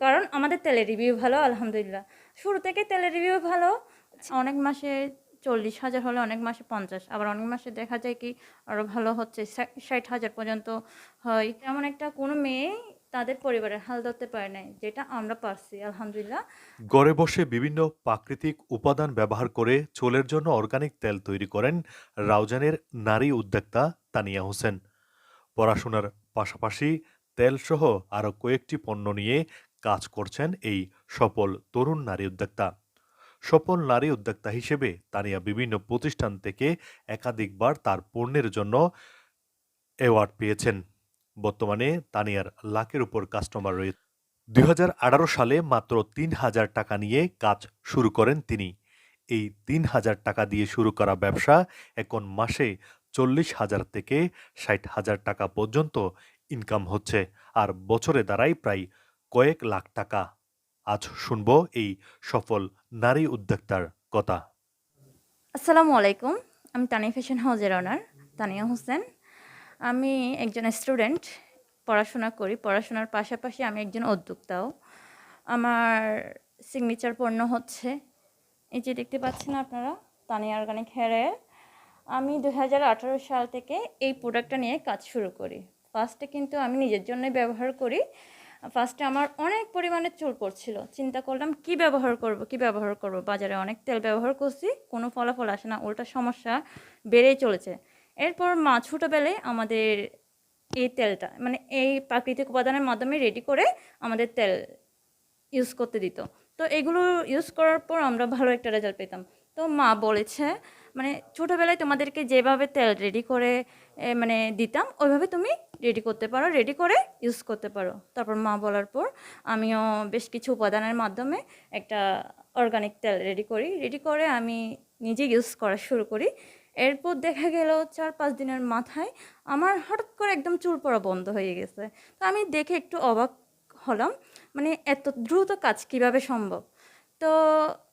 কারণ আমাদের তেলের রিভিউ ভালো, আলহামদুলিল্লাহ। শুরু থেকে তেলের রিভিউ ভালো। অনেক মাসে চল্লিশ হাজার হলে অনেক মাসে পঞ্চাশ। আবার অনেক মাসে দেখা যায় কি আরও ভালো হচ্ছে ষাট হাজার পর্যন্ত হয়। এমন একটা কোনো মেয়ে তাদের পরিবারের হাল ধরতে পারে নাই, যেটা আমরা পারছি, আলহামদুলিল্লাহ। গড়ে বসে বিভিন্ন প্রাকৃতিক উপাদান ব্যবহার করে চুলের জন্য অর্গানিক তেল তৈরি করেন রাউজানের নারী উদ্যোক্তা তানিয়া হোসেন। পড়াশোনার পাশাপাশি তেলসহ আরও কয়েকটি পণ্য নিয়ে কাজ করছেন এই সফল তরুণ নারী উদ্যোক্তা। সফল নারী উদ্যোক্তা হিসেবে তানিয়া বিভিন্ন প্রতিষ্ঠান থেকে একাধিকবার তার পণ্যের জন্য অ্যাওয়ার্ড পেয়েছেন। বর্তমানে তানিয়ার লাখের উপর কাস্টমার রয়েছে দুই হাজার আঠারো সালে মাত্র তিন হাজার টাকা নিয়ে কাজ শুরু করেন তিনি। এই তিন হাজার টাকা দিয়ে শুরু করা ব্যবসা এখন মাসে চল্লিশ হাজার থেকে ষাট হাজার টাকা পর্যন্ত ইনকাম হচ্ছে। আর বছরে দাঁড়ায় প্রায় কয়েক লাখ টাকা। আজ শুনব এই সফল নারী উদ্যোক্তার কথা। আসসালামু আলাইকুম, আমি তানিয়া ফ্যাশন হাউজের অনার তানিয়া হোসেন। আমি একজন স্টুডেন্ট পড়াশোনা করি। পড়াশোনার পাশাপাশি আমি একজন উদ্যোক্তাও। আমার সিগনেচার পণ্য হচ্ছে, এই যে দেখতে পাচ্ছেন আপনারা, তানিয়া অর্গানিক হেয়ারের আমি দুই হাজার আঠারো সাল থেকে এই প্রোডাক্টটা নিয়ে কাজ শুরু করি। ফার্স্টে কিন্তু আমি নিজের জন্যই ব্যবহার করি। ফার্স্টে আমার অনেক পরিমাণে চুল পড়ছিল। চিন্তা করলাম, কি ব্যবহার করব, কি ব্যবহার করব? বাজারে অনেক তেল ব্যবহার করছি, কোনো ফলাফল আসে না, উল্টা সমস্যা বেড়েই চলেছে। এরপর মা ছোটোবেলায় আমাদের এই তেলটা মানে এই প্রাকৃতিক উপাদানের মাধ্যমে রেডি করে আমাদের তেল ইউজ করতে দিত। তো এগুলো ইউজ করার পর আমরা ভালো একটা রেজাল্ট পেতাম। তো মা বলেছে মানে ছোটোবেলায় তোমাদেরকে যেভাবে তেল রেডি করে মানে দিতাম, ওইভাবে তুমি রেডি করতে পারো রেডি করে ইউজ করতে পারো। তারপর মা বলার পর আমিও বেশ কিছু উপাদানের মাধ্যমে একটা অর্গানিক তেল রেডি করি। রেডি করে আমি নিজে ইউজ করা শুরু করি। এরপর দেখা গেল চার পাঁচ দিনের মাথায় আমার হঠাৎ করে একদম চুল পড়া বন্ধ হয়ে গেছে। তো আমি দেখে একটু অবাক হলাম মানে এত দ্রুত কাজ কীভাবে সম্ভব? তো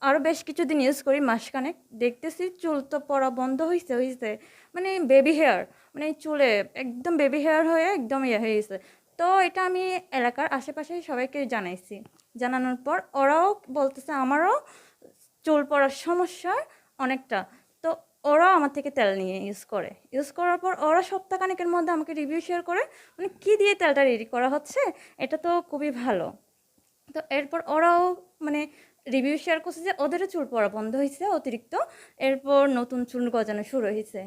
আরও বেশ কিছুদিন ইউজ করি, মাসখানেক। দেখতেছি চুল তো পড়া বন্ধ হয়েছে হয়েছে মানে বেবি হেয়ার মানে চুলে একদম বেবি হেয়ার হয়ে একদম ইয়ে হয়ে গেছে। তো এটা আমি এলাকার আশেপাশে সবাইকে জানাইছি। জানানোর পর ওরাও বলতেছে আমারও চুল পড়ার সমস্যার অনেকটা। তো ওরাও আমার থেকে তেল নিয়ে ইউজ করে। ইউজ করার পর ওরা সপ্তাহখানেকের মধ্যে আমাকে রিভিউ শেয়ার করে মানে কী দিয়ে তেলটা রেডি করা হচ্ছে, এটা তো খুবই ভালো। তো এরপর ওরাও মানে রিভিউ শেয়ার করছে যে ওদেরও চুল পড়া বন্ধ হয়েছে অতিরিক্ত, এরপর নতুন চুল গজানো শুরু হয়েছে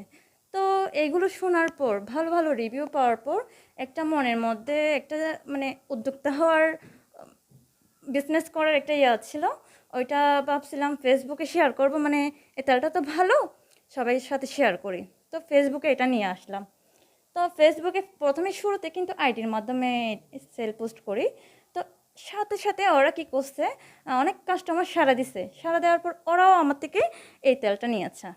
এইগুলো শোনার পর, ভালো ভালো রিভিউ পাওয়ার পর একটা মনের মধ্যে একটা মানে উদ্যোক্তা হওয়ার বিজনেস করার একটা ইয়া ছিল। ওইটা ভাবছিলাম ফেসবুকে শেয়ার করব। মানে এই তেলটা তো ভালো, সবাই সাথে শেয়ার করি। তো ফেসবুকে এটা নিয়ে আসলাম। তো ফেসবুকে প্রথমে শুরুতে কিন্তু আইডির মাধ্যমে সেল পোস্ট করি। তো সাথে সাথে ওরা কি করছে, অনেক কাস্টমার সারা দিছে। সারা দেওয়ার পর ওরাও আমার থেকে এই তেলটা নিয়েছে।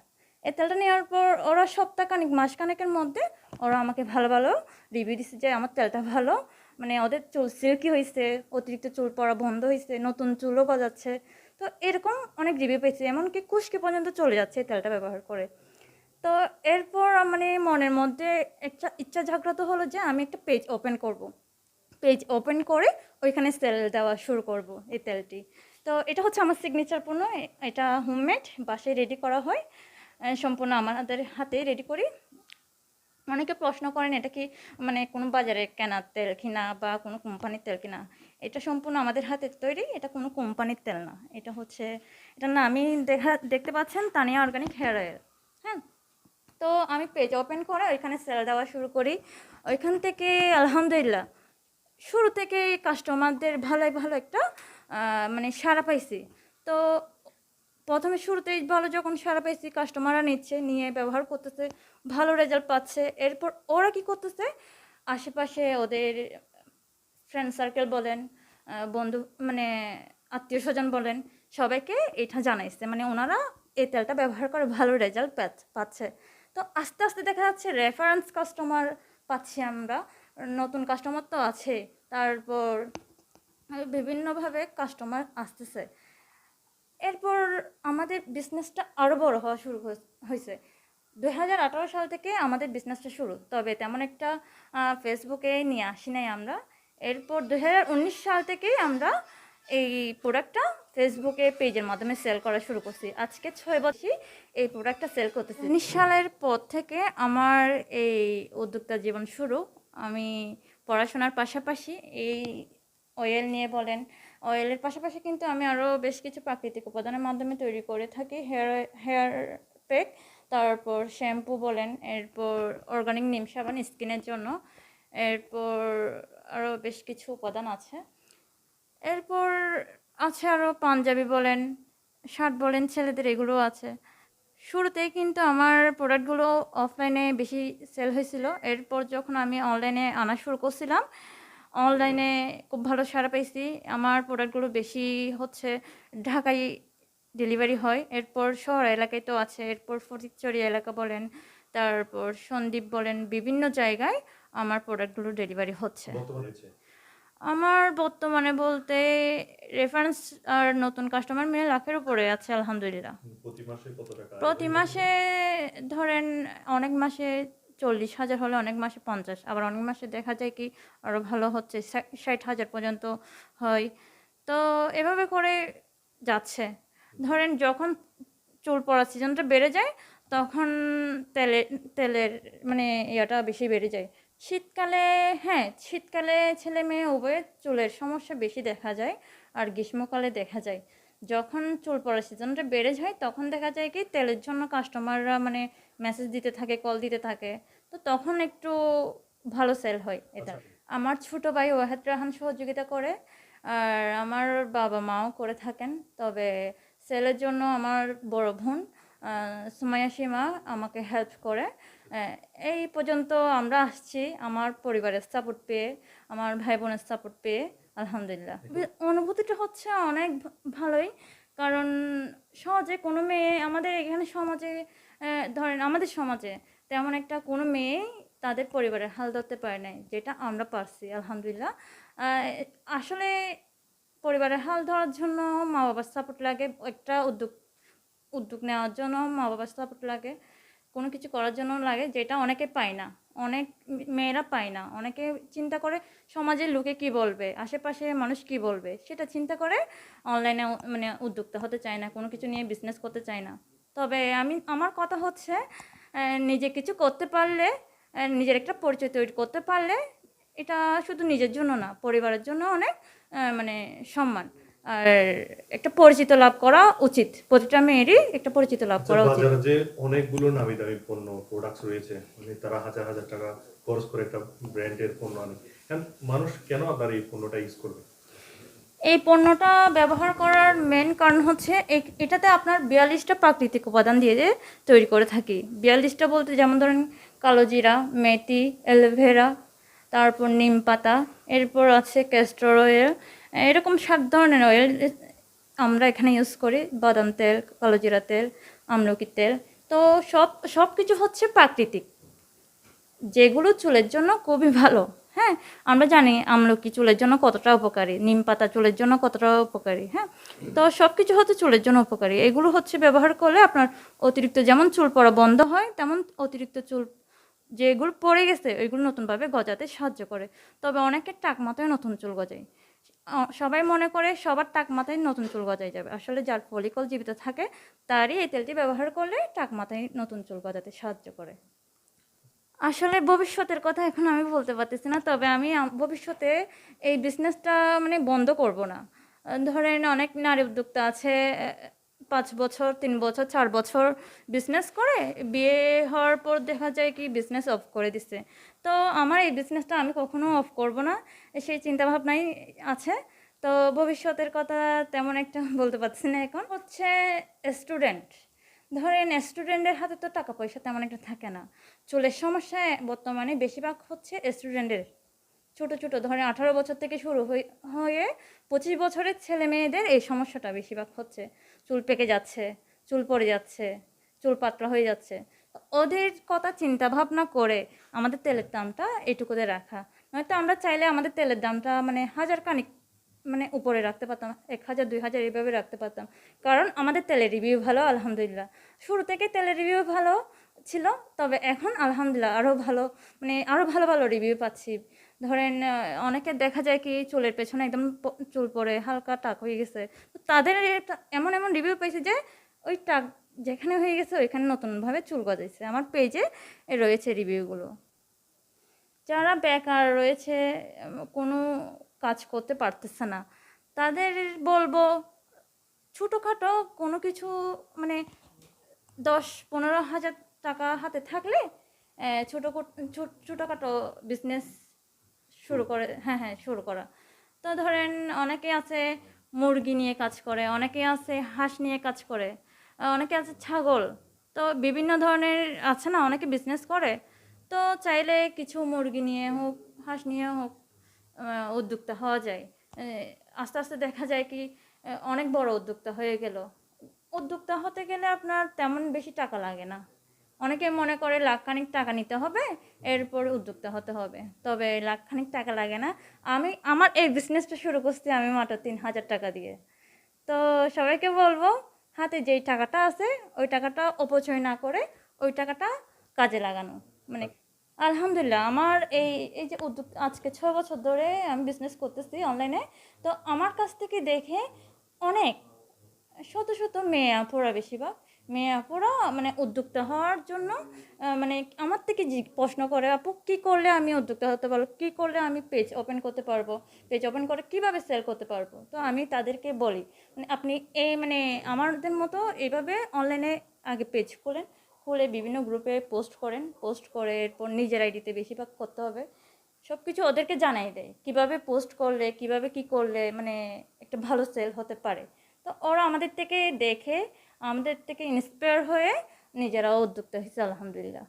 এই তেলটা নেওয়ার পর ওরা সপ্তাহখানিক, মাসখানেকের মধ্যে ওরা আমাকে ভালো ভালো রিভিউ দিচ্ছে যে আমার তেলটা ভালো। মানে ওদের চুল সিল্কি হয়েছে অতিরিক্ত চুল পড়া বন্ধ হয়েছে নতুন চুলও গজাচ্ছে। তো এরকম অনেক রিভিউ পেয়েছি, এমনকি কুশকি পর্যন্ত চলে যাচ্ছে এই তেলটা ব্যবহার করে। তো এরপর মানে মনের মধ্যে একটা ইচ্ছা জাগ্রত হলো যে আমি একটা পেজ ওপেন করব। পেজ ওপেন করে ওইখানে সেল দেওয়া শুরু করব এই তেলটি। তো এটা হচ্ছে আমার সিগনেচার পণ্য, এ- এটা হোমমেড বাসায় রেডি করা হয়। সম্পূর্ণ আমাদের হাতে রেডি করি। অনেকে প্রশ্ন করেন, এটা কি মানে কোনো বাজারে কেনা তেল কিনা বা কোনো কোম্পানির তেল কিনা? এটা সম্পূর্ণ আমাদের হাতে তৈরি, এটা কোনো কোম্পানির তেল না। এটা হচ্ছে, এটা না আমি দেখা, দেখতে পাচ্ছেন, তানিয়া অর্গানিক হেয়ার অয়েল হ্যাঁ? তো আমি পেজ ওপেন করে ওইখানে সেল দেওয়া শুরু করি। ওইখান থেকে আলহামদুলিল্লাহ, শুরু থেকে কাস্টমারদের ভালোই ভালো একটা মানে সাড়া পাইছি। তো প্রথমে শুরুতেই ভালো যখন সারা পেয়েছি কাস্টমাররা নিচ্ছে, নিয়ে ব্যবহার করতেছে, ভালো রেজাল্ট পাচ্ছে। এরপর ওরা কি করতেছে? আশেপাশে ওদের ফ্রেন্ড সার্কেল বলেন বন্ধু মানে আত্মীয় স্বজন বলেন, সবাইকে এটা জানাইছে। মানে ওনারা এই তেলটা ব্যবহার করে ভালো রেজাল্ট পাচ্ছে। তো আস্তে আস্তে দেখা যাচ্ছে রেফারেন্স কাস্টমার পাচ্ছি আমরা। নতুন কাস্টমার তো আছে। তারপর বিভিন্নভাবে কাস্টমার আসতেছে। এরপর আমাদের বিজনেসটা আরও বড় হওয়া শুরু হয়েছে। দুই হাজার আঠারো সাল থেকে আমাদের বিজনেসটা শুরু, তবে তেমন একটা ফেসবুকে নিয়ে আসি নাই আমরা। এরপর দু হাজার উনিশ সাল থেকেই আমরা এই প্রোডাক্টটা ফেসবুকে পেজের মাধ্যমে সেল করা শুরু করছি। আজকে ছয় বছরই এই প্রোডাক্টটা সেল করতেছি। উনিশ সালের পর থেকে আমার এই উদ্যোক্তা জীবন শুরু। আমি পড়াশোনার পাশাপাশি এই অয়েল নিয়ে বলেন অয়েলের পাশাপাশি কিন্তু আমি আরও বেশ কিছু প্রাকৃতিক উপাদানের মাধ্যমে তৈরি করে থাকি। হেয়ার হেয়ার প্যাক তারপর শ্যাম্পু বলেন, এরপর অর্গানিক নিম সাবান স্কিনের জন্য, এরপর আরও বেশ কিছু উপাদান আছে। এরপর আছে আরও পাঞ্জাবি বলেন, শার্ট বলেন, ছেলেদের এগুলো আছে। শুরুতেই কিন্তু আমার প্রোডাক্টগুলো অফলাইনে বেশি সেল হয়েছিল। এরপর যখন আমি অনলাইনে আনা শুরু করছিলাম অনলাইনে খুব ভালো সাড়া পাইছি। আমার প্রোডাক্টগুলো বেশি হচ্ছে ঢাকায় ডেলিভারি হয়। এরপর শহর এলাকায় তো আছে। এরপর ফটিকচুরি এলাকা বলেন তারপর সন্দীপ বলেন বিভিন্ন জায়গায় আমার প্রোডাক্টগুলো ডেলিভারি হচ্ছে। আমার বর্তমানে বলতে রেফারেন্স আর নতুন কাস্টমার মিলে লাখের উপরে আছে আলহামদুলিল্লাহ। মাসে প্রতি মাসে ধরেন অনেক মাসে চল্লিশ হাজার হলে অনেক মাসে পঞ্চাশ। আবার অনেক মাসে দেখা যায় কি আরও ভালো হচ্ছে ষাট হাজার পর্যন্ত হয়। তো এভাবে করে যাচ্ছে। ধরেন যখন চুল পড়ার সিজনটা বেড়ে যায়, তখন তেলের তেলের মানে ইয়েটা বেশি বেড়ে যায়। শীতকালে হ্যাঁ শীতকালে ছেলে মেয়ে উভয়ের চুলের সমস্যা বেশি দেখা যায়, আর গ্রীষ্মকালে দেখা যায়। যখন চুল পড়ার সিজনটা বেড়ে যায় তখন দেখা যায় কি তেলের জন্য কাস্টমাররা মানে মেসেজ দিতে থাকে কল দিতে থাকে। তো তখন একটু ভালো সেল হয় এটা। আমার ছোট ভাই ওয়াহেদ রাহান সহযোগিতা করে আর আমার বাবা মাও করে থাকেন। তবে সেলের জন্য আমার বড় বোন সুমাইয়া সীমা আমাকে হেল্প করে। এই পর্যন্ত আমরা আসছি আমার পরিবারের সাপোর্ট পেয়ে আমার ভাই বোনের সাপোর্ট পেয়ে। আলহামদুলিল্লাহ। অনুভূতিটা হচ্ছে অনেক ভালোই। কারণ সহজে কোনো মেয়ে আমাদের এখানে সমাজে ধরেন আমাদের সমাজে তেমন একটা কোনো মেয়ে তাদের পরিবারের হাল ধরতে পারে নাই যেটা আমরা পারছি আলহামদুলিল্লাহ। আসলে পরিবারের হাল ধরার জন্য মা বাবার সাপোর্ট লাগে একটা উদ্যোগ উদ্যোগ নেওয়ার জন্য মা বাবার সাপোর্ট লাগে কোনো কিছু করার জন্য লাগে যেটা অনেকে পায় না। অনেক মেয়েরা পায় না। অনেকে চিন্তা করে সমাজের লোকে কি বলবে? আশেপাশে মানুষ কি বলবে? সেটা চিন্তা করে অনলাইনে মানে উদ্যোক্তা হতে চায় না, কোনো কিছু নিয়ে বিজনেস করতে চায় না। তবে আমি, আমার কথা হচ্ছে নিজে কিছু করতে পারলে নিজের একটা পরিচয় তৈরি করতে পারলে, এটা শুধু নিজের জন্য না, পরিবারের জন্য অনেক মানে সম্মান। আর একটা পরিচিত লাভ করা উচিত। প্রতিটা মেয়েরই একটা পরিচিত লাভ করা উচিত। বাজারে যে অনেকগুলো নামি দামি পণ্য প্রোডাক্টস রয়েছে মানে তারা হাজার হাজার টাকা খরচ করে একটা ব্র্যান্ডের পণ্য আনে। মানুষ কেন আপনার এই পণ্যটা ইউজ করবে? এই পণ্যটা ব্যবহার করার মেন কারণ হচ্ছে এটাতে আপনার বিয়াল্লিশটা প্রাকৃতিক উপাদান দিয়ে তৈরি করে থাকি। বিয়াল্লিশটা বলতে যেমন ধরেন কালো জিরা মেথি অ্যালোভেরা তারপর নিম পাতা এরপর আছে ক্যাস্টর অয়েল এরকম সাত ধরনের অয়েল আমরা এখানে ইউজ করি। বাদাম তেল কালোজিরা তেল, আমলকি তেল। তো সব সব কিছু হচ্ছে প্রাকৃতিক। যেগুলো চুলের জন্য খুবই ভালো হ্যাঁ? আমরা জানি আমলকি চুলের জন্য কতটা উপকারী, নিম পাতা চুলের জন্য কতটা উপকারী হ্যাঁ? তো সব কিছু হচ্ছে চুলের জন্য উপকারী। এগুলো হচ্ছে ব্যবহার করলে আপনার অতিরিক্ত যেমন চুল পড়া বন্ধ হয়, তেমন অতিরিক্ত চুল যেগুলো পড়ে গেছে, ওইগুলো নতুনভাবে গজাতে সাহায্য করে। তবে অনেকের টাক মাথায় নতুন চুল গজায়। সবাই মনে করে সবার টাক মাথায় নতুন চুল গজায় যাবে। আসলে যার ফলিকল জীবিত থাকে, তারই এই তেলটি ব্যবহার করলে টাক মাথায় নতুন চুল গজাতে সাহায্য করে। আসলে ভবিষ্যতের কথা এখন আমি বলতে পারতেছি না, তবে আমি ভবিষ্যতে এই বিজনেসটা মানে বন্ধ করব না। ধরেন অনেক নারী উদ্যোক্তা আছে পাঁচ বছর, তিন বছর, চার বছর বিজনেস করে, বিয়ে হওয়ার পর দেখা যায় কি বিজনেস অফ করে দিছে। তো আমার এই বিজনেসটা আমি কখনো অফ করব না, সেই চিন্তাভাবনাই আছে। তো ভবিষ্যতের কথা তেমন একটা বলতে পারছি না এখন। হচ্ছে স্টুডেন্ট ধরেন স্টুডেন্টের হাতে তো টাকা পয়সা তেমন একটা থাকে না। চুলের সমস্যা বর্তমানে বেশিরভাগ হচ্ছে স্টুডেন্টের ছোট ছোট, ধরেন আঠারো বছর থেকে শুরু হয়ে হয়ে পঁচিশ বছরের ছেলে মেয়েদের এই সমস্যাটা বেশিরভাগ হচ্ছে। চুল পেকে যাচ্ছে, চুল পড়ে যাচ্ছে, চুল পাতলা হয়ে যাচ্ছে। ওদের কথা চিন্তা ভাবনা করে আমাদের তেলের দামটা এটুকুতে রাখা। নয়তো আমরা চাইলে আমাদের তেলের দামটা মানে হাজার কানিক মানে উপরে রাখতে পারতাম, এক হাজার, দুই হাজার এইভাবে রাখতে পারতাম। কারণ আমাদের তেলের রিভিউ ভালো, আলহামদুলিল্লাহ। শুরু থেকে তেলের রিভিউ ভালো ছিল, তবে এখন আলহামদুলিল্লাহ আরও ভালো মানে আরও ভালো ভালো রিভিউ পাচ্ছি। ধরেন অনেকে দেখা যায় কি চুলের পেছনে একদম চুল পড়ে, হালকা টাক হয়ে গেছে। তো তাদের এমন এমন রিভিউ পেয়েছে যে ওই টাক যেখানে হয়ে গেছে, ওইখানে নতুনভাবে চুল গজাইছে। আমার পেজে রয়েছে রিভিউগুলো যারা বেকার রয়েছে কোনো কাজ করতে পারতেছে না, তাদের বলব, ছোটোখাটো কোনো কিছু মানে দশ পনেরো হাজার টাকা হাতে থাকলে ছোটো ছোটোখাটো বিজনেস শুরু করে হ্যাঁ হ্যাঁ শুরু করা। তো ধরেন, অনেকে আছে মুরগি নিয়ে কাজ করে, অনেকে আছে হাঁস নিয়ে কাজ করে। অনেকে আছে ছাগল। তো বিভিন্ন ধরনের আছে না, অনেকে বিজনেস করে। তো চাইলে কিছু মুরগি নিয়ে হোক, হাঁস নিয়ে হোক উদ্যোক্তা হওয়া যায়। আস্তে আস্তে দেখা যায় কি অনেক বড় উদ্যোক্তা হয়ে গেল। উদ্যোক্তা হতে গেলে আপনার তেমন বেশি টাকা লাগে না। অনেকে মনে করে লাখখানিক টাকা নিতে হবে, এরপর উদ্যোক্তা হতে হবে। তবে লাখখানিক টাকা লাগে না। আমি, আমার এই বিজনেসটা শুরু করছি আমি মাত্র তিন হাজার টাকা দিয়ে। তো সবাইকে বলব হাতে যেই টাকাটা আছে, ওই টাকাটা অপচয় না করে ওই টাকাটা কাজে লাগানো। মানে আলহামদুলিল্লাহ, আমার এই এই যে উদ্যোগ, আজকে ছ বছর ধরে আমি বিজনেস করতেছি অনলাইনে তো আমার কাছ থেকে দেখে অনেক, শত শত মেয়ে আপুরা বেশিরভাগ মেয়ে আপুরা মানে উদ্যোক্তা হওয়ার জন্য মানে আমার থেকে প্রশ্ন করে, আপু, কী করলে আমি উদ্যোক্তা হতে পারব? কী করলে আমি পেজ ওপেন করতে পারব? পেজ ওপেন করে কীভাবে সেল করতে পারব? তো আমি তাদেরকে বলি মানে আপনি এই মানে আমাদের মতো এইভাবে অনলাইনে আগে পেজ খোলেন, খুলে বিভিন্ন গ্রুপে পোস্ট করেন পোস্ট করে এরপর নিজের আইডিতে বেশিরভাগ করতে হবে। সব কিছু ওদেরকে জানাই দেয়, কীভাবে পোস্ট করলে, কীভাবে কি করলে মানে একটা ভালো সেল হতে পারে। তো ওরা আমাদের থেকে দেখে আমাদের থেকে ইন্সপায়ার হয়ে নিজেরাও উদ্যোক্তা হয়েছে, আলহামদুলিল্লাহ।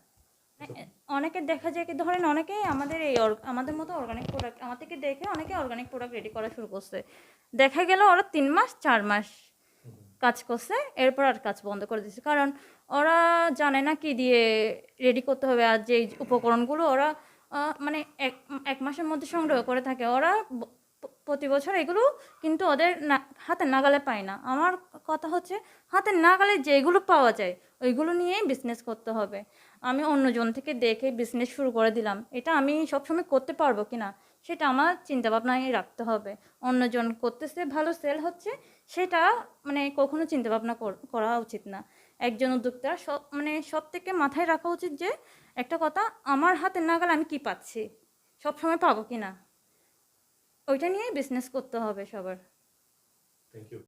অনেকে দেখা যায় কি, ধরেন অনেকেই আমাদের এই আমাদের মতো অর্গানিক প্রোডাক্ট আমার থেকে দেখে অনেকে অর্গানিক প্রোডাক্ট রেডি করা শুরু করছে। দেখা গেল ওরা তিন মাস, চার মাস কাজ করছে, এরপর আর কাজ বন্ধ করে দিচ্ছে কারণ ওরা জানে না কি দিয়ে রেডি করতে হবে, আর যে উপকরণগুলো ওরা মানে এক এক মাসের মধ্যে সংগ্রহ করে থাকে। ওরা প্রতি বছর এগুলো কিন্তু ওদের না হাতে নাগালে পায় না। আমার কথা হচ্ছে, হাতের নাগালে যেগুলো পাওয়া যায়, ওইগুলো নিয়েই বিজনেস করতে হবে। আমি অন্যজন থেকে দেখে বিজনেস শুরু করে দিলাম। এটা আমি সবসময় করতে পারব কি না সেটা আমার চিন্তা ভাবনায় রাখতে হবে। অন্যজন করতেছে, ভালো সেল হচ্ছে, সেটা মানে কখনো চিন্তা ভাবনা কর- উচিত না। একজন উদ্যোক্তা, সব মানে সব থেকে মাথায় রাখা উচিত যে, একটা কথা, আমার হাতে নাগালে আমি কি পাচ্ছি? সব সময় পাবো কি না ওইটা নিয়েই বিজনেস করতে হবে সবার। Thank you